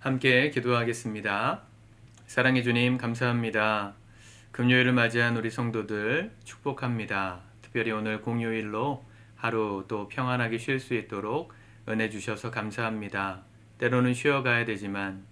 함께 기도하겠습니다. 사랑해 주님 감사합니다. 금요일을 맞이한 우리 성도들 축복합니다. 특별히 오늘 공휴일로 하루 또 평안하게 쉴 수 있도록 은혜 주셔서 감사합니다. 때로는 쉬어가야 되지만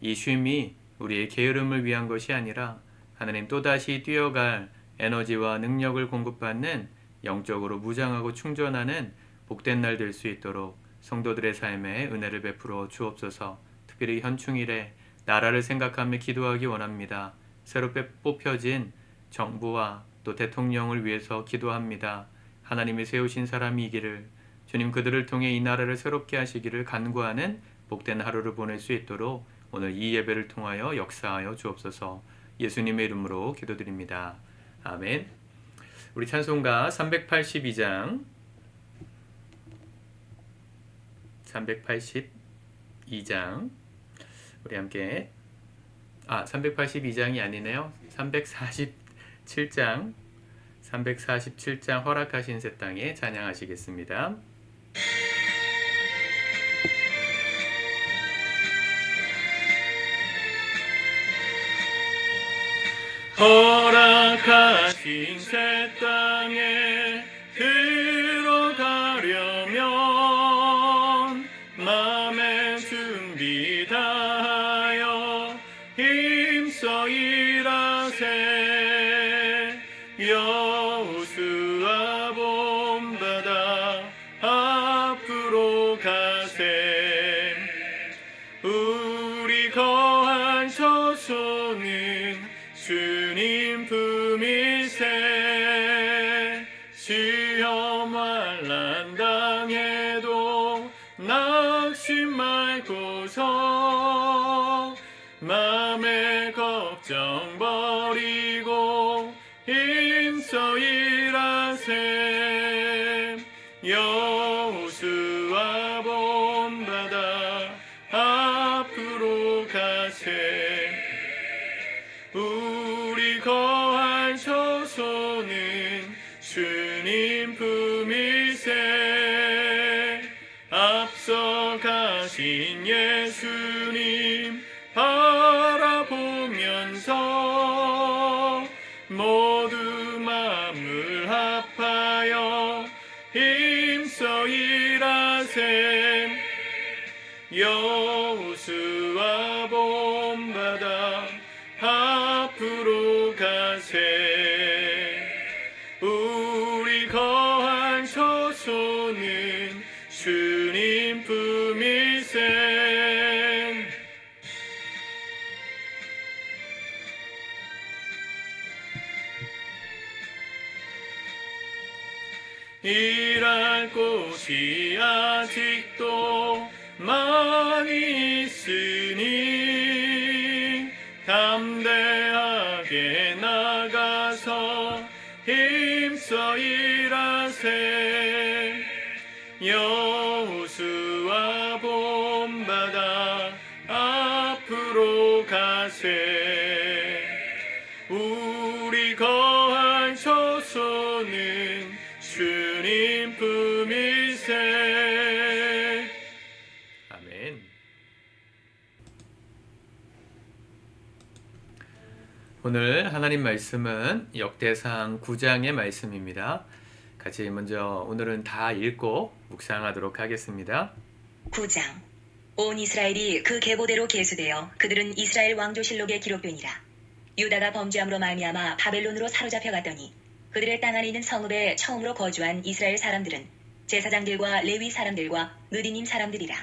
이 쉼이 우리의 게으름을 위한 것이 아니라 하나님 또다시 뛰어갈 에너지와 능력을 공급받는 영적으로 무장하고 충전하는 복된 날 될 수 있도록 성도들의 삶에 은혜를 베풀어 주옵소서. 특별히 현충일에 나라를 생각하며 기도하기 원합니다. 새롭게 뽑혀진 정부와 또 대통령을 위해서 기도합니다. 하나님이 세우신 사람이기를 주님 그들을 통해 이 나라를 새롭게 하시기를 간구하는 복된 하루를 보낼 수 있도록 오늘 이 예배를 통하여 역사하여 주옵소서. 예수님의 이름으로 기도드립니다. 아멘. 우리 찬송가 382장 382장 우리 함께 아 382장이 아니네요. 347장 347장 허락하신 새 땅에 찬양하시겠습니다. 허락하신 새 땅에 들 don't. 본바다 앞으로 가세. 우리 거한 처소는 주님 품일세. 일할 곳이 아직도 많이 있으니 담대하게 나가서 힘써 일하세. 여 오늘 하나님 말씀은 역대상 9장의 말씀입니다. 같이 먼저 오늘은 다 읽고 묵상하도록 하겠습니다. 9장 온 이스라엘이 그 계보대로 계수되어 그들은 이스라엘 왕조실록에 기록되니라 유다가 범죄함으로 말미암아 바벨론으로 사로잡혀 갔더니 그들의 땅 안에 있는 성읍에 처음으로 거주한 이스라엘 사람들은 제사장들과 레위 사람들과 느디님 사람들이라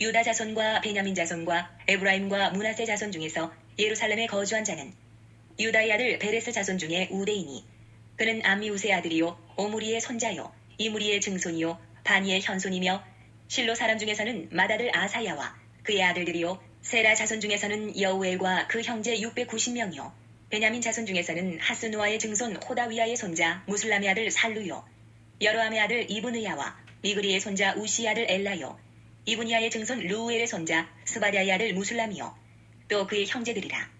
유다 자손과 베냐민 자손과 에브라임과 문하세 자손 중에서 예루살렘에 거주한 자는 유다의 아들 베레스 자손 중에 우대이니 그는 암미우스의 아들이요 오므리의 손자요 이무리의 증손이요 바니의 현손이며 실로 사람 중에서는 마다들 아사야와 그의 아들들이요 세라 자손 중에서는 여우엘과 그 형제 690명이요. 베냐민 자손 중에서는 하스누아의 증손 호다위아의 손자 무슬람의 아들 살루요 여로함의 아들 이브느야와 미그리의 손자 우시의 아들 엘라요 이브니아의 증손 루우엘의 손자 스바디아의 아들 무슬람이요 또 그의 형제들이라.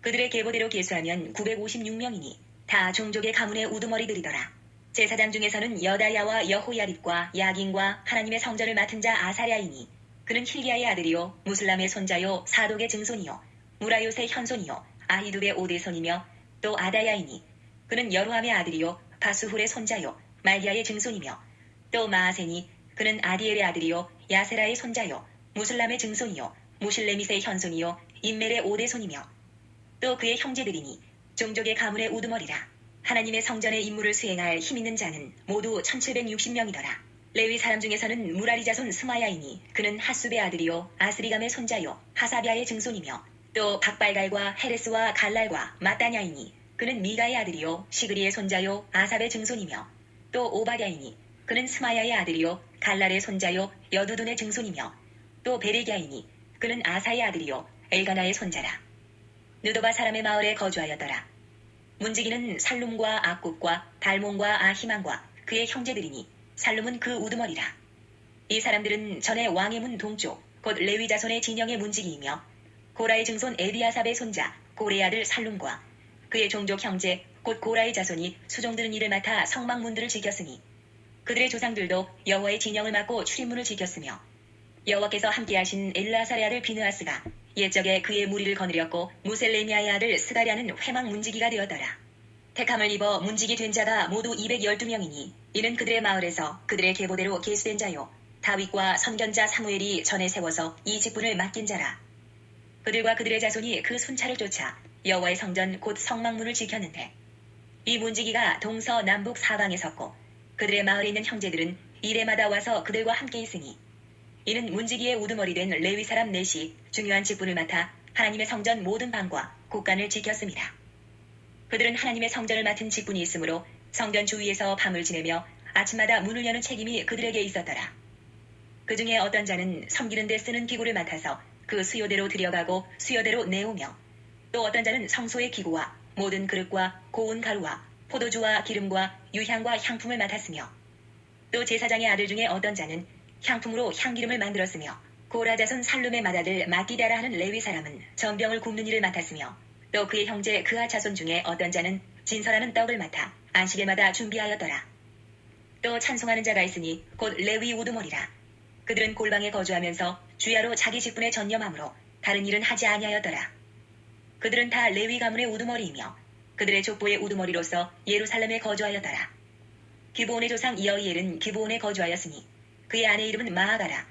그들의 계보대로 계수하면 956명이니 다 종족의 가문의 우두머리들이더라. 제사장 중에서는 여다야와 여호야립과 야긴과 하나님의 성전을 맡은 자 아사랴이니 그는 힐기야의 아들이요 무슬람의 손자요 사독의 증손이요 무라요의 현손이요 아히두의 오대손이며 또 아다야이니 그는 여루함의 아들이요 바수훌의 손자요 말기야의 증손이며 또 마아세니 그는 아디엘의 아들이요 야세라의 손자요 무슬람의 증손이요 무실레밋의 현손이요 인멜의 오대손이며 또 그의 형제들이니 종족의 가문의 우두머리라. 하나님의 성전의 임무를 수행할 힘 있는 자는 모두 1760명이더라. 레위 사람 중에서는 무라리 자손 스마야이니 그는 하숲의 아들이요 아스리감의 손자요 하사비아의 증손이며 또 박발갈과 헤레스와 갈랄과 마따냐이니 그는 미가의 아들이요 시그리의 손자요 아삽의 증손이며 또 오바갸이니 그는 스마야의 아들이요 갈랄의 손자요 여두둔의 증손이며 또 베레갸이니 그는 아사의 아들이요 엘가나의 손자라. 느도바 사람의 마을에 거주하였더라. 문지기는 살룸과 아굽과 달몬과 아히만과 그의 형제들이니 살룸은 그 우두머리라. 이 사람들은 전에 왕의 문 동쪽 곧 레위 자손의 진영의 문지기이며 고라의 증손 에비아삽의 손자 고레의 아들 살룸과 그의 종족 형제 곧 고라의 자손이 수종드는 일을 맡아 성막문들을 지켰으니 그들의 조상들도 여호와의 진영을 맡고 출입문을 지켰으며 여호와께서 함께하신 엘라사의 아들 비느하스가 옛적에 그의 무리를 거느렸고 무셀레미아의 아들 스가랴는 회막 문지기가 되었더라. 택함을 입어 문지기 된 자가 모두 212명이니 이는 그들의 마을에서 그들의 계보대로 계수된 자요 다윗과 선견자 사무엘이 전에 세워서 이 직분을 맡긴 자라. 그들과 그들의 자손이 그 순찰을 쫓아 여호와의 성전 곧 성막문을 지켰는데 이 문지기가 동서 남북 사방에 섰고 그들의 마을에 있는 형제들은 이래마다 와서 그들과 함께 있으니 이는 문지기의 우두머리 된 레위 사람 넷이 중요한 직분을 맡아 하나님의 성전 모든 방과 곳간을 지켰습니다. 그들은 하나님의 성전을 맡은 직분이 있으므로 성전 주위에서 밤을 지내며 아침마다 문을 여는 책임이 그들에게 있었더라. 그 중에 어떤 자는 섬기는 데 쓰는 기구를 맡아서 그 수요대로 들여가고 수요대로 내오며 또 어떤 자는 성소의 기구와 모든 그릇과 고운 가루와 포도주와 기름과 유향과 향품을 맡았으며 또 제사장의 아들 중에 어떤 자는 향품으로 향기름을 만들었으며 고라자손 살룸의 맏아들 마기다라 하는 레위 사람은 전병을 굽는 일을 맡았으며 또 그의 형제 그하 자손 중에 어떤 자는 진설하는 떡을 맡아 안식일마다 준비하였더라. 또 찬송하는 자가 있으니 곧 레위 우두머리라. 그들은 골방에 거주하면서 주야로 자기 직분에 전념하므로 다른 일은 하지 아니하였더라. 그들은 다 레위 가문의 우두머리이며 그들의 족보의 우두머리로서 예루살렘에 거주하였더라. 기브온의 조상 여이엘은 기브온에 거주하였으니 그의 아내 이름은 마하가라.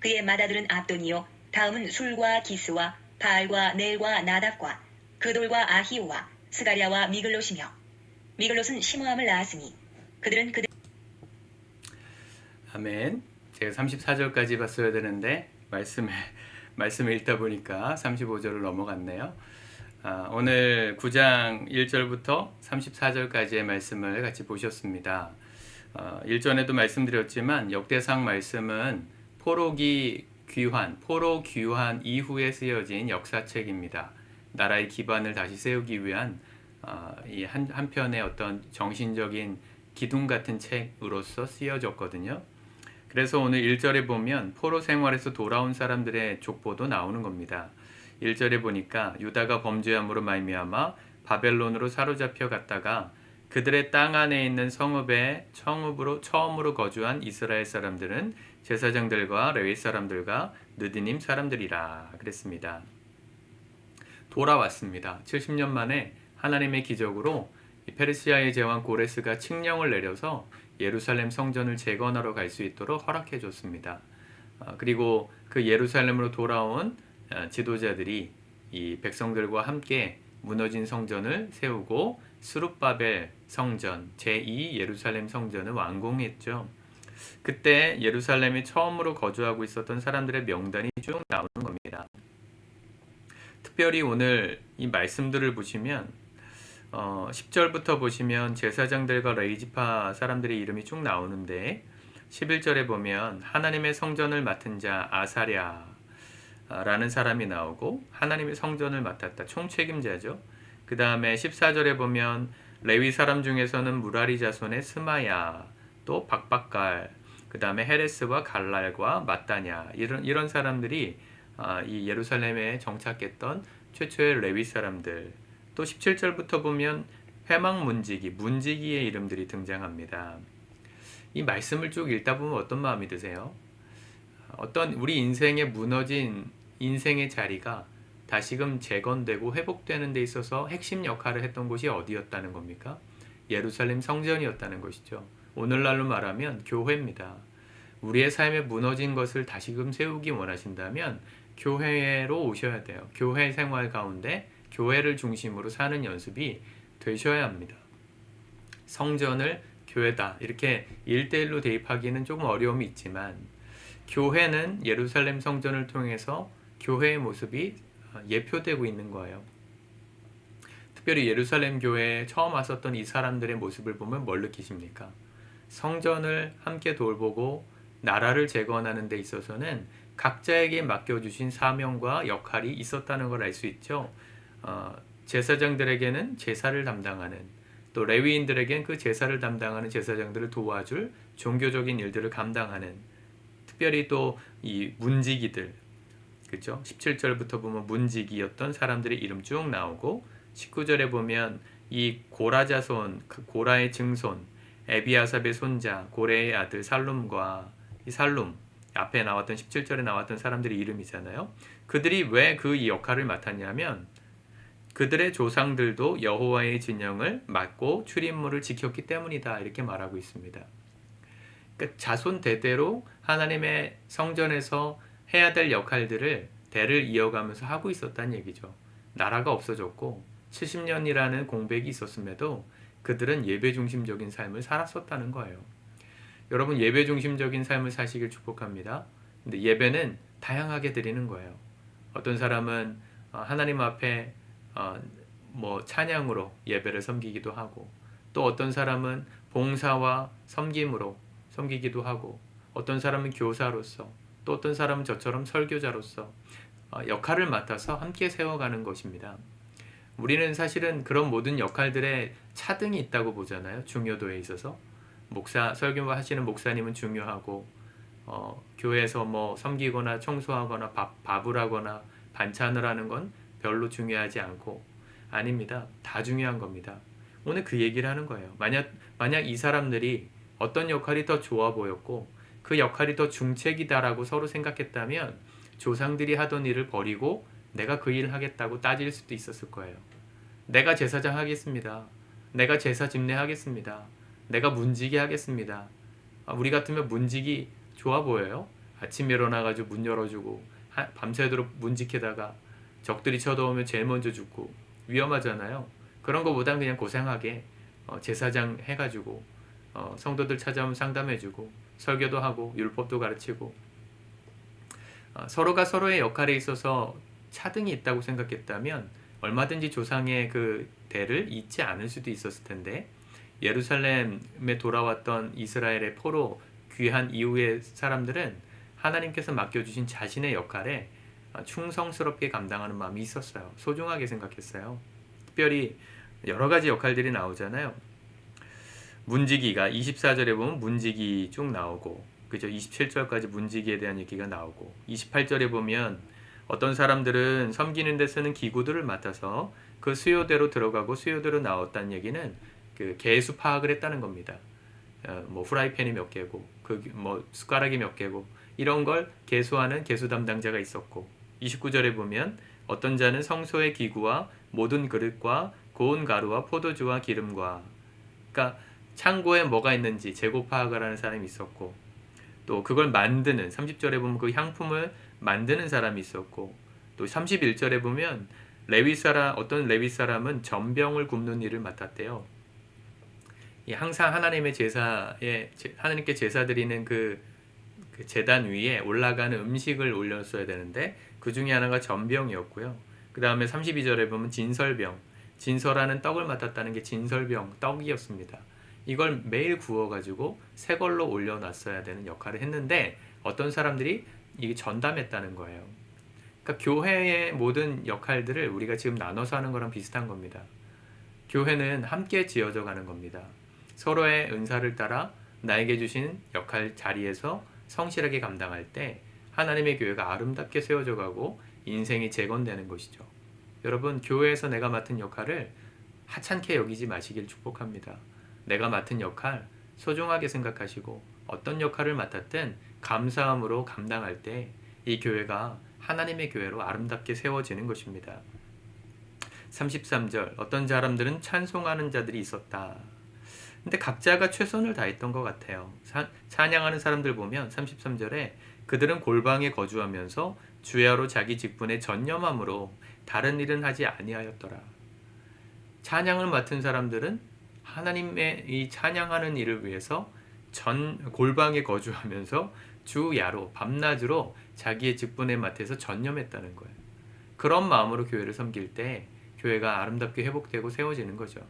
그의 맏아들은 압돈이요 다음은 술과 기스와 바알과 넬과 나답과 그돌과 아히오와 스가랴와 미글롯이며 미글롯은 시므함을 낳았으니 그들은 그들 아멘. 제가 34절까지 봤어야 되는데 말씀을 말씀을 읽다 보니까 35절을 넘어갔네요. 아, 오늘 9장 1절부터 34절까지의 말씀을 같이 보셨습니다. 어, 일전에도 말씀드렸지만 역대상 말씀은 포로기 귀환, 포로 귀환 이후에 쓰여진 역사책입니다. 나라의 기반을 다시 세우기 위한 어, 이 한, 한편의 어떤 정신적인 기둥 같은 책으로서 쓰여졌거든요. 그래서 오늘 1절에 보면 포로 생활에서 돌아온 사람들의 족보도 나오는 겁니다. 1절에 보니까 유다가 범죄함으로 말미암아 바벨론으로 사로잡혀 갔다가 그들의 땅 안에 있는 성읍에 처음으로 처음으로 거주한 이스라엘 사람들은 제사장들과 레위 사람들과 느디님 사람들이라 그랬습니다. 돌아왔습니다. 70년 만에 하나님의 기적으로 이 페르시아의 제왕 고레스가 칙령을 내려서 예루살렘 성전을 재건하러 갈 수 있도록 허락해 줬습니다. 아, 그리고 그 예루살렘으로 돌아온 아, 지도자들이 이 백성들과 함께 무너진 성전을 세우고 수룹바벨 성전 제2 예루살렘 성전을 완공했죠. 그때 예루살렘에 처음으로 거주하고 있었던 사람들의 명단이 쭉 나오는 겁니다. 특별히 오늘 이 말씀들을 보시면 어, 10절부터 보시면 제사장들과 레이지파 사람들의 이름이 쭉 나오는데 11절에 보면 하나님의 성전을 맡은 자 아사랴 라는 사람이 나오고 하나님의 성전을 맡았다 총책임자죠. 그 다음에 14절에 보면 레위 사람 중에서는 무라리 자손의 스마야 또 박박갈 그 다음에 헤레스와 갈랄과 마따냐 이런 이런 사람들이 아, 이 예루살렘에 정착했던 최초의 레위 사람들 또 17절부터 보면 회막 문지기 문지기의 이름들이 등장합니다. 이 말씀을 쭉 읽다 보면 어떤 마음이 드세요? 어떤 우리 인생에 무너진 인생의 자리가 다시금 재건되고 회복되는 데 있어서 핵심 역할을 했던 곳이 어디였다는 겁니까? 예루살렘 성전이었다는 것이죠. 오늘날로 말하면 교회입니다. 우리의 삶에 무너진 것을 다시금 세우기 원하신다면 교회로 오셔야 돼요. 교회 생활 가운데 교회를 중심으로 사는 연습이 되셔야 합니다. 성전을 교회다 이렇게 일대일로 대입하기는 조금 어려움이 있지만 교회는 예루살렘 성전을 통해서 교회의 모습이 어, 예표되고 있는 거예요. 특별히 예루살렘 교회에 처음 왔었던 이 사람들의 모습을 보면 뭘 느끼십니까? 성전을 함께 돌보고 나라를 재건하는 데 있어서는 각자에게 맡겨주신 사명과 역할이 있었다는 걸 알 수 있죠. 어, 제사장들에게는 제사를 담당하는 또 레위인들에겐 그 제사를 담당하는 제사장들을 도와줄 종교적인 일들을 감당하는 특별히 또 이 문지기들 그죠? 17절부터 보면 문지기였던 사람들의 이름 쭉 나오고 19절에 보면 이 고라 자손 그 고라의 증손 에비아삽의 손자 고레의 아들 살룸과 이 살룸 앞에 나왔던 17절에 나왔던 사람들의 이름이잖아요. 그들이 왜 그 역할을 맡았냐면 그들의 조상들도 여호와의 진영을 맡고 출입물을 지켰기 때문이다 이렇게 말하고 있습니다. 그러니까 자손 대대로 하나님의 성전에서 해야 될 역할들을 대를 이어가면서 하고 있었다는 얘기죠. 나라가 없어졌고 70년이라는 공백이 있었음에도 그들은 예배 중심적인 삶을 살았었다는 거예요. 여러분 예배 중심적인 삶을 사시길 축복합니다. 근데 예배는 다양하게 드리는 거예요. 어떤 사람은 어, 하나님 앞에 어, 뭐 찬양으로 예배를 섬기기도 하고 또 어떤 사람은 봉사와 섬김으로 섬기기도 하고 어떤 사람은 교사로서 또 어떤 사람은 저처럼 설교자로서 어, 역할을 맡아서 함께 세워가는 것입니다. 우리는 사실은 그런 모든 역할들에 차등이 있다고 보잖아요. 중요도에 있어서 목사 설교 하시는 목사님은 중요하고 어, 교회에서 뭐 섬기거나 청소하거나 밥, 밥을 하거나 반찬을 하는 건 별로 중요하지 않고 아닙니다. 다 중요한 겁니다. 오늘 그 얘기를 하는 거예요. 만약 만약 이 사람들이 어떤 역할이 더 좋아 보였고 그 역할이 더 중책이다라고 서로 생각했다면 조상들이 하던 일을 버리고 내가 그 일을 하겠다고 따질 수도 있었을 거예요. 내가 제사장 하겠습니다. 내가 제사 집례 하겠습니다. 내가 문지기 하겠습니다. 아, 우리 같으면 문지기 좋아 보여요. 아침에 일어나가지고 문 열어주고 하- 밤새도록 문지키다가 적들이 쳐들어오면 제일 먼저 죽고 위험하잖아요. 그런 거보단 그냥 고생하게 어, 제사장 해가지고 어, 성도들 찾아오면 상담해주고 설교도 하고 율법도 가르치고 어, 서로가 서로의 역할에 있어서 차등이 있다고 생각했다면 얼마든지 조상의 그 대를 잊지 않을 수도 있었을 텐데 예루살렘에 돌아왔던 이스라엘의 포로 귀한 이후의 사람들은 하나님께서 맡겨주신 자신의 역할에 어, 충성스럽게 감당하는 마음이 있었어요. 소중하게 생각했어요. 특별히 여러 가지 역할들이 나오잖아요. 문지기가 24절에 보면 문지기 쭉 나오고 그죠? 27절까지 문지기에 대한 얘기가 나오고 28절에 보면 어떤 사람들은 섬기는 데 쓰는 기구들을 맡아서 그 수요대로 들어가고 수요대로 나왔다는 얘기는 그 개수 파악을 했다는 겁니다. 어, 뭐 후라이팬이 몇 개고 그 뭐 숟가락이 몇 개고 이런 걸 개수하는 개수 담당자가 있었고 29절에 보면 어떤 자는 성소의 기구와 모든 그릇과 고운 가루와 포도주와 기름과 그러니까 창고에 뭐가 있는지 재고 파악을 하는 사람이 있었고 또 그걸 만드는 30절에 보면 그 향품을 만드는 사람이 있었고 또 31절에 보면 레위 사람 어떤 레위 사람은 전병을 굽는 일을 맡았대요. 이 항상 하나님의 제사에 제- 하나님께 제사 드리는 그, 그 제단 위에 올라가는 음식을 올렸어야 되는데 그 중에 하나가 전병이었고요. 그 다음에 32절에 보면 진설병, 진설하는 떡을 맡았다는 게 진설병 떡이었습니다. 이걸 매일 구워가지고 새 걸로 올려놨어야 되는 역할을 했는데 어떤 사람들이 이게 전담했다는 거예요. 그러니까 교회의 모든 역할들을 우리가 지금 나눠서 하는 거랑 비슷한 겁니다. 교회는 함께 지어져 가는 겁니다. 서로의 은사를 따라 나에게 주신 역할 자리에서 성실하게 감당할 때 하나님의 교회가 아름답게 세워져 가고 인생이 재건되는 것이죠. 여러분, 교회에서 내가 맡은 역할을 하찮게 여기지 마시길 축복합니다. 내가 맡은 역할 소중하게 생각하시고 어떤 역할을 맡았든 감사함으로 감당할 때 이 교회가 하나님의 교회로 아름답게 세워지는 것입니다. 33절 어떤 사람들은 찬송하는 자들이 있었다. 근데 각자가 최선을 다했던 것 같아요. 사- 찬양하는 사람들 보면 33절에 그들은 골방에 거주하면서 주야로 자기 직분에 전념함으로 다른 일은 하지 아니하였더라. 찬양을 맡은 사람들은 하나님의 이 찬양하는 일을 위해서 전 골방에 거주하면서 주 야로 밤낮으로 자기의 직분에 맡아서 전념했다는 거예요. 그런 마음으로 교회를 섬길 때 교회가 아름답게 회복되고 세워지는 거죠.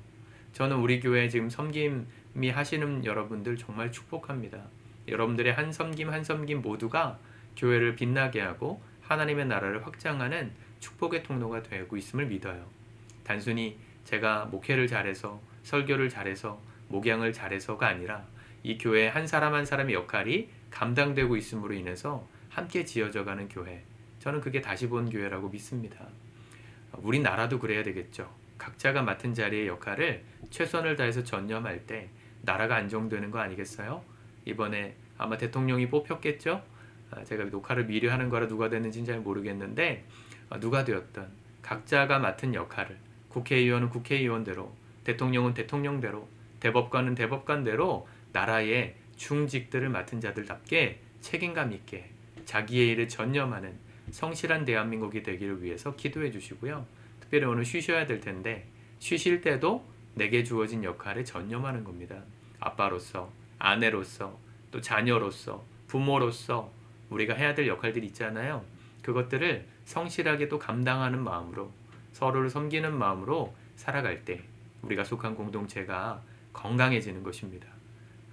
저는 우리 교회 지금 섬김이 하시는 여러분들 정말 축복합니다. 여러분들의 한 섬김 한 섬김 모두가 교회를 빛나게 하고 하나님의 나라를 확장하는 축복의 통로가 되고 있음을 믿어요. 단순히 제가 목회를 잘해서 설교를 잘해서 목양을 잘해서가 아니라 이 교회 한 사람 한 사람의 역할이 감당되고 있음으로 인해서 함께 지어져 가는 교회. 저는 그게 다시 본 교회라고 믿습니다. 우리나라도 그래야 되겠죠. 각자가 맡은 자리의 역할을 최선을 다해서 전념할 때 나라가 안정되는 거 아니겠어요? 이번에 아마 대통령이 뽑혔겠죠? 아, 제가 녹화를 미리 하는 거라 누가 됐는지는 잘 모르겠는데 아, 누가 되었든 각자가 맡은 역할을 국회의원은 국회의원대로 대통령은 대통령대로 대법관은 대법관대로 나라의 중직들을 맡은 자들답게 책임감 있게 자기의 일에 전념하는 성실한 대한민국이 되기를 위해서 기도해 주시고요. 특별히 오늘 쉬셔야 될 텐데 쉬실 때도 내게 주어진 역할에 전념하는 겁니다. 아빠로서, 아내로서, 또 자녀로서, 부모로서 우리가 해야 될 역할들이 있잖아요. 그것들을 성실하게 또 감당하는 마음으로 서로를 섬기는 마음으로 살아갈 때 우리가 속한 공동체가 건강해지는 것입니다.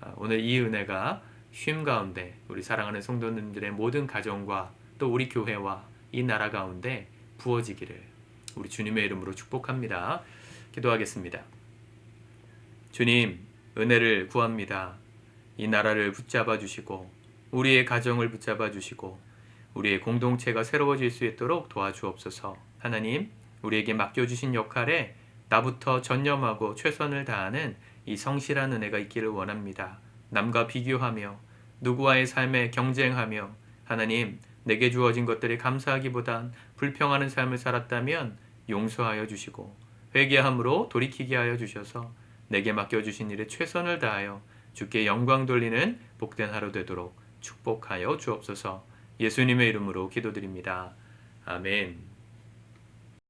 아, 오늘 이 은혜가 쉼 가운데 우리 사랑하는 성도님들의 모든 가정과 또 우리 교회와 이 나라 가운데 부어지기를 우리 주님의 이름으로 축복합니다. 기도하겠습니다. 주님, 은혜를 구합니다. 이 나라를 붙잡아 주시고 우리의 가정을 붙잡아 주시고 우리의 공동체가 새로워질 수 있도록 도와주옵소서. 하나님, 우리에게 맡겨 주신 역할에 나부터 전념하고 최선을 다하는 이 성실한 은혜가 있기를 원합니다. 남과 비교하며 누구와의 삶에 경쟁하며 하나님 내게 주어진 것들에 감사하기보단 불평하는 삶을 살았다면 용서하여 주시고 회개함으로 돌이키게 하여 주셔서 내게 맡겨 주신 일에 최선을 다하여 주께 영광 돌리는 복된 하루 되도록 축복하여 주옵소서. 예수님의 이름으로 기도드립니다. 아멘.